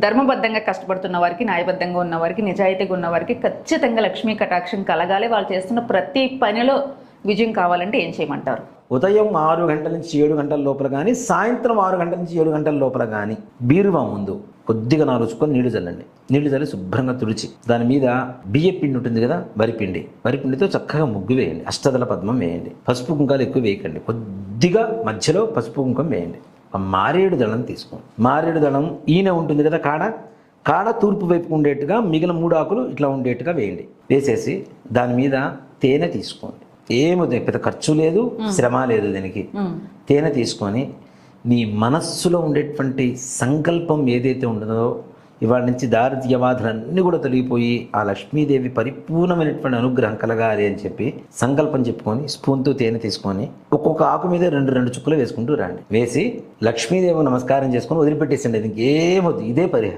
ధర్మబద్ధంగా కష్టపడుతున్న వారికి న్యాయబద్ధంగా ఉన్న వారికి నిజాయితీగా ఉన్న వారికి ఖచ్చితంగా లక్ష్మీ కటాక్షం కలగాలి. వాళ్ళు చేస్తున్న ప్రతి పనిలో విజయం కావాలంటే ఏం చేయమంటారు? ఉదయం ఆరు గంటల నుంచి ఏడు గంటల లోపల కానీ సాయంత్రం ఆరు గంటల నుంచి ఏడు గంటల లోపల కానీ బీరువా ముందు కొద్దిగా నాలుచుకొని నీళ్ళు చల్లండి. నీళ్ళు చల్లి శుభ్రంగా తుడిచి దాని మీద బియ్య పిండి ఉంటుంది కదా వరిపిండి వరిపిండితో చక్కగా ముగ్గు వేయండి. అష్టదల పద్మం వేయండి. పసుపు కుంకాలు ఎక్కువ వేయకండి. కొద్దిగా మధ్యలో పసుపు కుంకం వేయండి. ఆ మారేడు దళం తీసుకోండి. మారేడు దళం ఈయన ఉంటుంది కదా కాడ? కాడ తూర్పు వైపు ఉండేట్టుగా మిగిలిన మూడు ఆకులు ఇట్లా ఉండేట్టుగా వేయండి. వేసేసి దాని మీద తేనె తీసుకోండి. ఏమి పెద్ద ఖర్చు లేదు శ్రమ లేదు దీనికి. తేనె తీసుకొని నీ మనస్సులో ఉండేటువంటి సంకల్పం ఏదైతే ఉండదో ఇవాళ నుంచి దారిద్ర్యవాదులన్నీ కూడా తొలగిపోయి ఆ లక్ష్మీదేవి పరిపూర్ణమైనటువంటి అనుగ్రహం కలగాలి అని చెప్పి సంకల్పం చెప్పుకొని స్పూన్తో తేనె తీసుకొని ఒక్కొక్క ఆకు మీద రెండు రెండు చుక్కలు వేసుకుంటూ రండి. వేసి లక్ష్మీదేవి నమస్కారం చేసుకొని వదిలిపెట్టేసండి ఇంకేమొద్దు ఇదే పరిహారం.